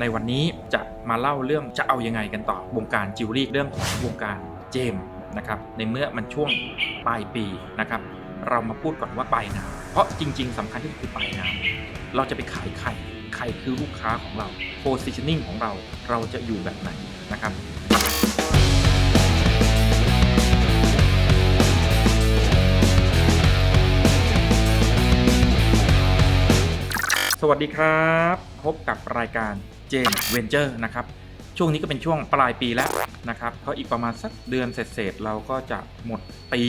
ในวันนี้จะมาเล่าเรื่องจะเอายังไงกันต่อวงการจิวเวลรี่เรื่องของวงการเจมส์นะครับในเมื่อมันช่วงปลายปีนะครับ เรามาพูดก่อนว่าปลายน้ำเพราะจริง ๆสำคัญที่สุดคือปลายน้ำเราจะไปขายใครใครคือลูกค้าของเรา positioning ของเราเราจะอยู่แบบไหนนะครับ วัสดีครับ พบกับรายการเจนเวนเจอร์นะครับ ช่วงนี้ก็เป็นช่วงปลายปีแล้วนะครับ เพราะอีกประมาณสักเดือนเศษๆเราก็จะหมดปี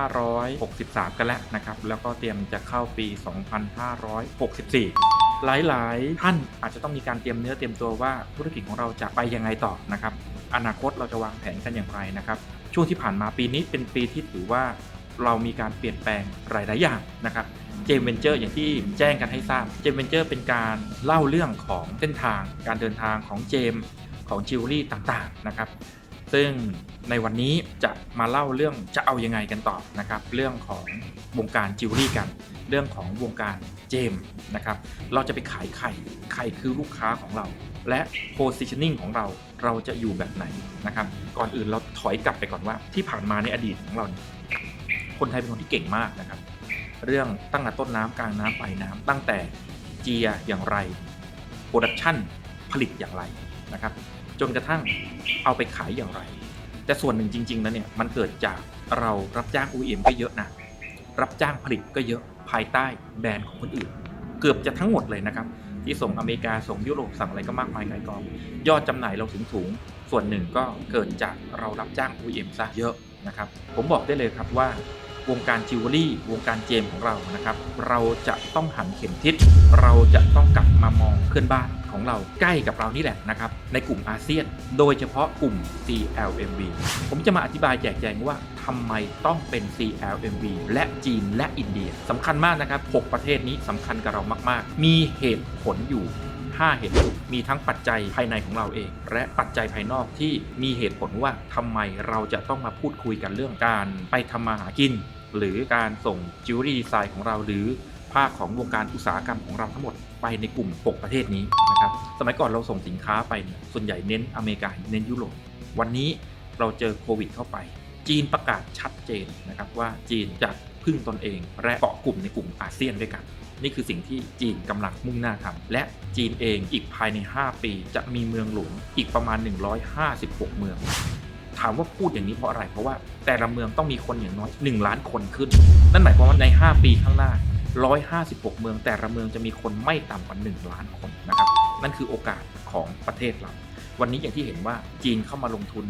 2563 กันแล้วนะครับ แล้วก็เตรียมจะเข้าปี 2564หลาย ๆ ท่านอาจจะต้องมีการเตรียมเนื้อเตรียมตัวว่าธุรกิจของเราจะไปยังไงต่อนะครับ อนาคตเราจะวางแผนกันอย่างไรนะครับ ช่วงที่ผ่านมาปีนี้เป็นปีที่ถือว่าเรามีการเปลี่ยนแปลงหลาย ๆ อย่างนะครับ เจมเวนเจอร์อย่างที่แจ้งกันให้ทราบเจมเวนเจอร์เป็นการเล่าเรื่องของเส้นทางการเดินทางของเจมของจิวเวลรี่ต่างๆนะครับ ซึ่งในวันนี้จะมาเล่าเรื่องจะเอายังไงกันต่อนะครับ เรื่องของวงการจิวเวลรี่กัน เรื่องของวงการเจมนะครับ เราจะไปขายใครใครคือลูกค้าของเรา และ positioning ของเราเราจะอยู่แบบไหนนะครับ ก่อนอื่นเราถอยกลับไปก่อนว่าที่ผ่านมาในอดีตของเรา คนไทยเป็นคนที่เก่งมากนะครับ เรื่องตั้งแต่ต้นน้ำกลางน้ำปลายน้ำตั้งแต่เจียอย่างไรโปรดักชันผลิตอย่างไรนะครับจนกระทั่งเอาไปขายอย่างไร แต่ส่วนหนึ่งจริงๆแล้วเนี่ยมันเกิดจากเรารับจ้าง OEM ก็เยอะนะรับจ้างผลิตก็เยอะภายใต้แบรนด์ของคนอื่น เกือบจะทั้งหมดเลยนะครับ ที่ส่งอเมริกาส่งยุโรปสั่งอะไรก็มากมายไกลกองยอดจำหน่ายเราถึงสูง ส่วนหนึ่งก็เกิดจากเรารับจ้าง OEM ซะเยอะนะครับ ผมบอกได้เลยครับว่า วงการจิวเวลรี่ วงการเจมของเรานะครับ เราจะต้องหันเข็มทิศ เราจะต้องกลับมามองเพื่อนบ้านของเราใกล้กับเรานี่แหละนะครับ ในกลุ่มอาเซียน โดยเฉพาะกลุ่ม CLMV ผมจะมาอธิบายแจกแจงว่าทำไมต้องเป็น CLMV และจีนและอินเดียสำคัญมากนะครับ 6 ประเทศนี้สำคัญกับเรามาก ๆ มีเหตุผลอยู่ 5 เหตุผล มีทั้งปัจจัยภายในของเราเอง และปัจจัยภายนอกที่มีเหตุผลว่าทำไมเราจะต้องมาพูดคุยกันเรื่องการไปทำมาหากิน หรือการส่งจิวเวลรี่ดีไซน์ของเราหรือภาคของวงการอุตสาหกรรมของเราทั้งหมดไปในกลุ่ม 6 ประเทศนี้นะครับ สมัยก่อนเราส่งสินค้าไปเนี่ยส่วนใหญ่เน้นอเมริกาเน้นยุโรป วันนี้เราเจอโควิดเข้าไป จีนประกาศชัดเจนนะครับว่าจีนจะพึ่งตนเองและเกาะกลุ่มในกลุ่มอาเซียนด้วยกัน นี่คือสิ่งที่จีนกำลังมุ่งหน้าทำและจีนเองอีกภายใน 5 ปี จะมีเมืองหลวงอีกประมาณ 156 เมือง ถามว่าพูดอย่างนี้เพราะอะไร เพราะว่าแต่ละเมืองต้องมีคนอย่างน้อย 1 ล้านคนขึ้น นั่นหมายความว่าใน 5 ปีข้างหน้า 156 เมือง แต่ละเมืองจะมีคนไม่ต่ำกว่า 1 ล้านคนนะครับ นั่นคือโอกาสของประเทศเรา วันนี้อย่างที่เห็นว่าจีนเข้ามาลงทุน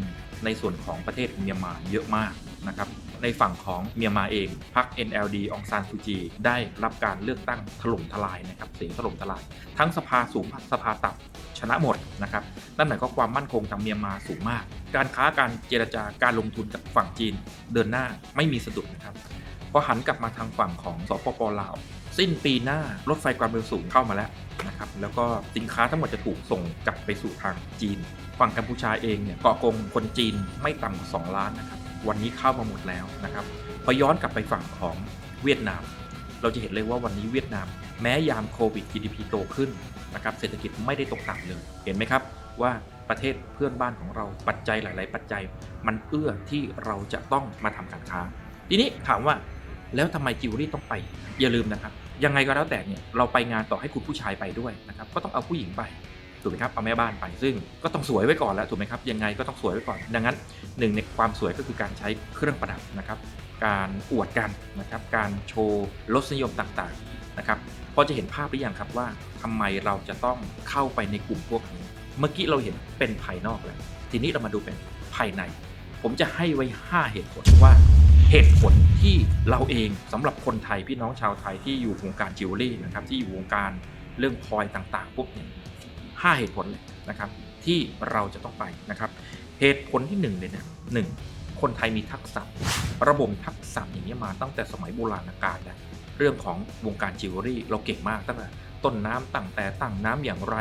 ในส่วนของประเทศเมียนมาเยอะมากนะครับ ในฝั่งของเมียนมาเองพรรค NLD องซานซูจี ได้รับการเลือกตั้งถล่มทลายนะครับเสียงถล่มทลาย ทั้งสภาสูงสภาต่ำชนะหมดนะครับนั่นหมายความความมั่นคงทางเมียนมาสูงมาก การค้าการเจรจาการลงทุนกับฝั่งจีนเดินหน้าไม่มีสะดุดนะครับพอหันกลับมาทางฝั่งของสปปลาวสิ้นปีหน้ารถไฟความเร็วสูงเข้ามาแล้วนะครับแล้วก็สินค้าทั้งหมดจะถูกส่งกลับไปสู่ทางจีน ฝั่งกัมพูชาเองเนี่ยเกาะกงคนจีนไม่ต่ำกว่า2ล้านนะครับ วันนี้เข้ามาหมดแล้วนะครับพอย้อนกลับไปฝั่งของเวียดนาม เราจะเห็นเลยว่าวันนี้เวียดนาม แม้ยามโควิด GDP โตขึ้นนะครับเศรษฐกิจไม่ได้ตกต่ำเลยเห็นไหมครับว่าประเทศเพื่อนบ้านของเราปัจจัยหลาย ๆ ปัจจัย มันเอื้อที่เราจะต้องมาทำการค้า ทีนี้ถามว่าแล้วทำไมจิวเวลรี่ต้องไปอย่าลืมนะครับ ยังไงก็แล้วแต่เนี่ยเราไปงานต่อให้คุณผู้ชายไปด้วยนะครับก็ต้องเอาผู้หญิงไป ถูกไหมครับเอาแม่บ้านไปซึ่งก็ต้องสวยไว้ก่อนแล้วถูกไหมครับยังไงก็ต้องสวยไว้ก่อน ดังนั้นหนึ่งในความสวยก็คือการใช้เครื่องประดับนะครับ การอวดกันนะครับการโชว์รสนิยมต่างๆนะครับพอจะเห็นภาพหรือยังครับว่าทำไมเราจะต้องเข้าไปในกลุ่มพวกนี้ เมื่อกี้เราเห็นเป็นภายนอกแล้ว ทีนี้เรามาดูเป็นภายใน ผมจะให้ไว้ 5 เหตุผลว่าเหตุผลที่เราเองสำหรับคนไทยพี่น้องชาวไทยที่อยู่วงการจิวเวลรี่นะครับที่อยู่วงการเรื่องพลอยต่างๆพวกนี้ 5 เหตุผลเลยนะครับที่เราจะต้องไปนะครับ เหตุผลที่1เลยเนี่ยหนึ่งคนไทยมีทักษะ ระบบทักษะอย่างนี้ยมาตั้งแต่สมัยโบราณกาลแล้วเรื่องของวงการจิวเวลรี่เราเก่งมากตั้งแต่ต้นน้ำตั้งแต่ตั้งน้ำอย่างไร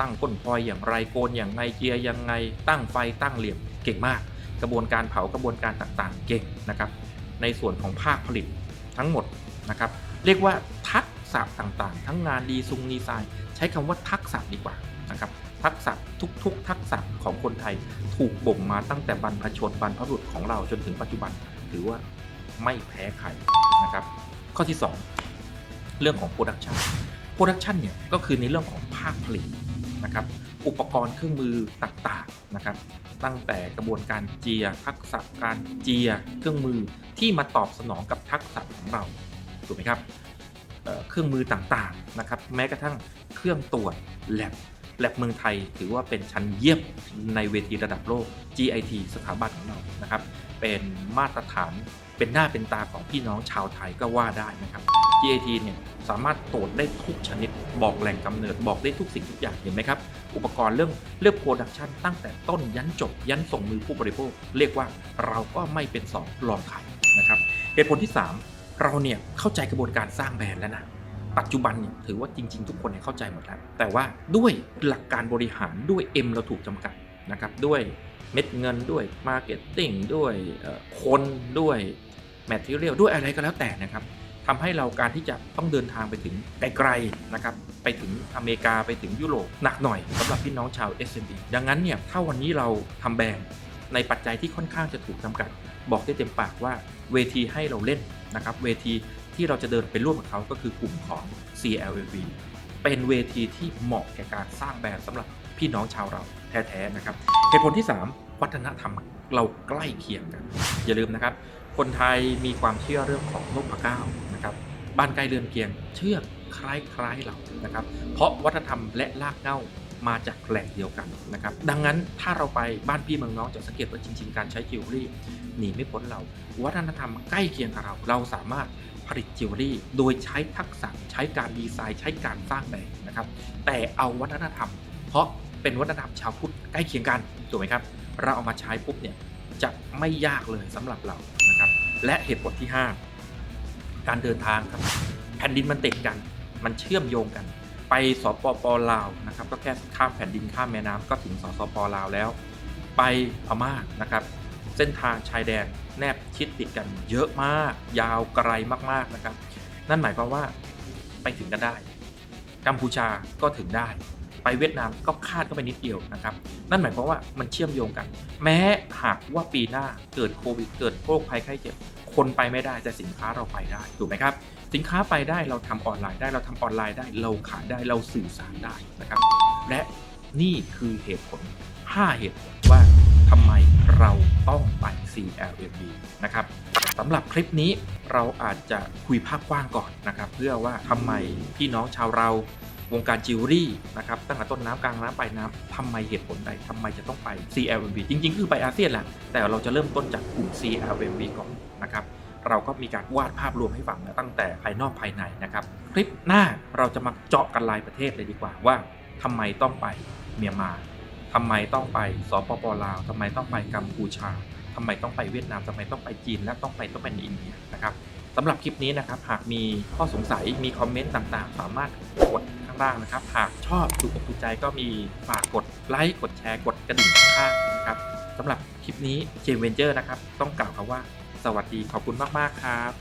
ตั้งก้นพลอยอย่างไรโกนอย่างไงเจียยังไง ตั้งไฟตั้งเหลี่ยมเก่งมาก กระบวนการเผากระบวนการต่างๆ เก่งนะครับ ในส่วนของภาคผลิตทั้งหมดนะครับ เรียกว่า ษะต่างๆ ทั้งงานดีซุงดีไซน์ใช้คำว่าทักษะดีกว่านะครับทักษะทุกๆ ทักษะของคนไทยถูกบ่มมาตั้งแต่บรรพชนบรรพบุรุษของเราจนถึงปัจจุบัน ถือว่าไม่แพ้ใครนะครับ ข้อที่ 2 เรื่องของโปรดักชันโปรดักชันเนี่ยก็คือในเรื่องของภาคผลิตนะครับอุปกรณ์เครื่องมือต่างๆนะครับ ตั้งแต่กระบวนการเจีย ทักษะการเจีย เครื่องมือที่มาตอบสนองกับทักษะของเราถูกไหมครับ เครื่องมือต่างๆนะครับแม้กระทั่งเครื่องตรวจแลบแลบเมืองไทยถือว่าเป็นชั้นเยี่ยมในเวทีระดับโลก GIT สถาบันของเรานะครับ เป็นมาตรฐานเป็นหน้าเป็นตาของพี่น้องชาวไทยก็ว่าได้นะครับ GIT เนี่ยสามารถตรวจได้ทุกชนิด บอกแหล่งกำเนิดบอกได้ทุกสิ่งทุกอย่างเห็นไหมครับ อุปกรณ์เรื่องเรื่องโปรดักชันตั้งแต่ต้นยันจบยันส่งมือผู้บริโภค เรียกว่าเราก็ไม่เป็นสองรองใครนะครับเหตุผลที่ 3 เราเนี่ยเข้าใจกระบวนการสร้างแบรนด์แล้วนะปัจจุบันเนี่ยถือว่าจริง ๆ ทุกคนเนี่ยเข้าใจหมดแล้ว แต่ว่าด้วยหลักการบริหารด้วย M เราถูกจำกัดนะครับด้วยเม็ดเงินด้วยมาร์เก็ตติ้งด้วยคนด้วยแมทเทียลด้วยอะไรก็แล้วแต่นะครับทำให้เราการที่จะต้องเดินทางไปถึงไกลๆนะครับไปถึงอเมริกาไปถึงยุโรปหนักหน่อยสำหรับพี่น้องชาว SME ดังนั้นเนี่ยถ้าวันนี้เราทำแบรนด์ ในปัจจัยที่ค่อนข้างจะถูกจำกัด บอกได้เต็มปากว่าเวทีให้เราเล่นนะครับเวทีที่เราจะเดินไปร่วมกับเขาก็คือกลุ่มของ CLV เป็นเวทีที่เหมาะแก่การสร้างแบรนด์สำหรับพี่น้องชาวเราแท้ๆนะครับเหตุผลที่ 3 วัฒนธรรมเราใกล้เคียงกัน อย่าลืมนะครับ คนไทยมีความเชื่อเรื่องของนพเก้านะครับบ้านใกล้เรือนเคียงเชื่อคล้ายๆเรานะครับ เพราะวัฒนธรรมและรากเหง้า มาจากแหล่งเดียวกันนะครับ ดังนั้นถ้าเราไปบ้านพี่เมืองน้องจะสังเกตว่าจริง ๆ การใช้จิวเวลรี่หนีไม่พ้นเรา วัฒนธรรมใกล้เคียงกับเรา เราสามารถผลิตจิวเวลรี่โดยใช้ทักษะใช้การดีไซน์ใช้การสร้างแบรนด์นะครับ แต่เอาวัฒนธรรม เพราะเป็นวัฒนธรรมชาวพุทธใกล้เคียงกันถูกไหมครับ เราเอามาใช้ปุ๊บเนี่ยจะไม่ยากเลยสำหรับเรานะครับ และเหตุผลที่ 5 การเดินทางครับแผ่นดินมันติดกัน มันเชื่อมโยงกัน ไปสปปลาวนะครับก็แค่ข้ามแผ่นดินข้ามแม่น้ำก็ถึงสสปลาวแล้ว ไปพม่านะครับ เส้นทางชายแดนแนบชิดติดกันเยอะมาก ยาวไกลมากๆนะครับ นั่นหมายความว่าไปถึงกันได้ กัมพูชาก็ถึงได้ ไปเวียดนามก็คาดก็ไปนิดเดียวนะครับ นั่นหมายความว่ามันเชื่อมโยงกัน แม้หากว่าปีหน้าเกิดโควิดเกิดโรคภัยไข้เจ็บ คนไปไม่ได้แต่สินค้าเราไปได้ถูกไหมครับ สินค้าไปได้เราทำออนไลน์ได้เราทำออนไลน์ได้เราขายได้เราสื่อสารได้นะครับ และนี่คือเหตุผล 5 เหตุผลว่าทำไมเราต้องไป CLMV นะครับสำหรับคลิปนี้เราอาจจะคุยภาพกว้างก่อนนะครับ เพื่อว่าทำไมพี่น้องชาวเรา วงการจิวเวลรี่นะครับตั้งแต่ต้นน้ำกลางน้ำปลายน้ำทำไมเหตุผลใดทำไมจะต้องไป CLMV จริง ๆ คือไปอาเซียนแหละแต่เราจะเริ่มต้นจากกลุ่ม CLMV ก่อนนะครับเราก็มีการวาดภาพรวมให้ฟังตั้งแต่ภายนอกภายในนะครับ คลิปหน้าเราจะมาเจาะกันรายประเทศเลยดีกว่าว่าทำไมต้องไปเมียนมาทำไมต้องไปสปปลาวทำไมต้องไปกัมพูชาทำไมต้องไปเวียดนามทำไมต้องไปจีน และต้องไปต้องไปในอินเดียนะครับสำหรับคลิปนี้นะครับหากมีข้อสงสัยมีคอมเมนต์ต่างๆ สามารถกด ข้างล่างนะครับ หากชอบถูกอกถูกใจก็มีฝากกดไลค์กดแชร์กดกระดิ่งข้างๆนะครับสำหรับคลิปนี้เจมเวนเจอร์นะครับ ต้องกล่าวคำว่า สวัสดีขอบคุณมากๆครับ